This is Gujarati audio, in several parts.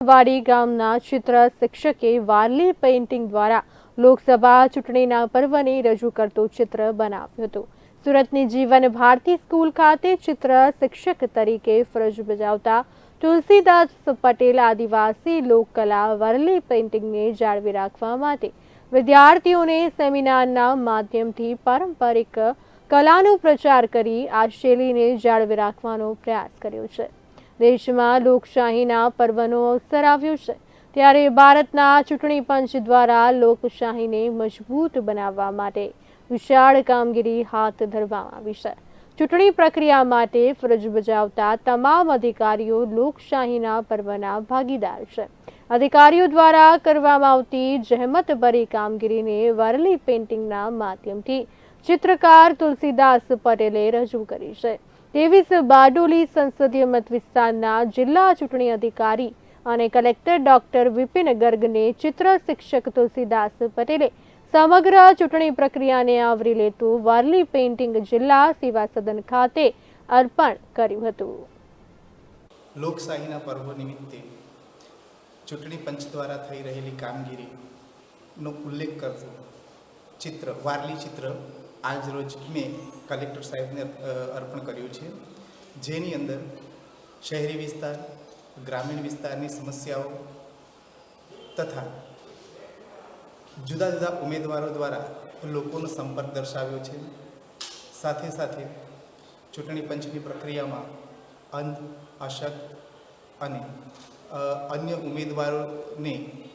વાડી ગામના ચિત્ર શિક્ષકે વારલી પેઇન્ટિંગ દ્વારા લોકસભા ચૂંટણીના પર્વને રજૂ કરતું ચિત્ર બનાવ્યું હતું. સુરતની જીવન ભારતી સ્કૂલ ખાતે ચિત્ર શિક્ષક તરીકે ફરજ બજાવતા તુલસીદાસ પટેલ આદિવાસી લોકકલા વારલી પેઇન્ટિંગને જાળવી રાખવા માટે વિદ્યાર્થીઓને સેમિનારના માધ્યમથી પારંપરિક કલાનો પ્રચાર કરી આ શૈલીને જાળવી રાખવાનો પ્રયાસ કર્યો છે. દેશમાં લોકશાહીના પર્વનો અવસર આવ્યો છે. ત્યારે ભારતના ચૂંટણી પંચ દ્વારા લોકશાહીને મજબૂત બનાવવા માટે વિશાળ કામગીરી હાથ ધરવામાં આવી છે. ચૂંટણી પ્રક્રિયા માટે ફરજ બજાવતા તમામ અધિકારીઓ લોકશાહીના પર્વના ભાગીદાર છે. અધિકારીઓ દ્વારા કરવામાં આવતી જહેમતભરી કામગીરીને વારલી પેઇન્ટિંગના માધ્યમથી ચિત્રકાર તુલસીદાસ પટેલે રજૂ કરી છે. તેવીસ બારડોલી સંસદીય મત વિસ્તારના જિલ્લા ચૂંટણી અધિકારી અને કલેક્ટર ડોક્ટર વિપિન ગર્ગને ચિત્ર શિક્ષક તુલસીદાસ પટેલે સમગ્ર ચૂંટણી પ્રક્રિયાને આવરી લેતું વારલી પેઇન્ટિંગ જિલ્લા સેવા સદન ખાતે અર્પણ કર્યું હતું. લોકશાહીના પર્વ નિમિત્તે ચૂંટણી પંચ દ્વારા થઈ રહેલી કામગીરીનો ઉલ્લેખ કરતો ચિત્ર, વારલી ચિત્ર આજ રોજ મેં કલેક્ટર સાહેબને અર્પણ કર્યું છે. જેની અંદર શહેરી વિસ્તાર, ગ્રામીણ વિસ્તારની સમસ્યાઓ તથા જુદા જુદા ઉમેદવારો દ્વારા લોકોનો સંપર્ક દર્શાવ્યો છે. સાથે સાથે ચૂંટણી પંચની પ્રક્રિયામાં અંધ, અશક્ત અને અન્ય ઉમેદવારોને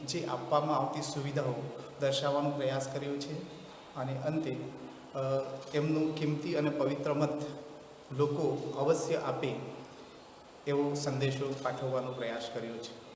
જે આપવામાં આવતી સુવિધાઓ દર્શાવવાનો પ્રયાસ કર્યો છે. અને અંતે એમનું કિંમતી અને પવિત્ર મત લોકો અવશ્ય આપે એવો સંદેશો પાઠવવાનો પ્રયાસ કર્યો છે.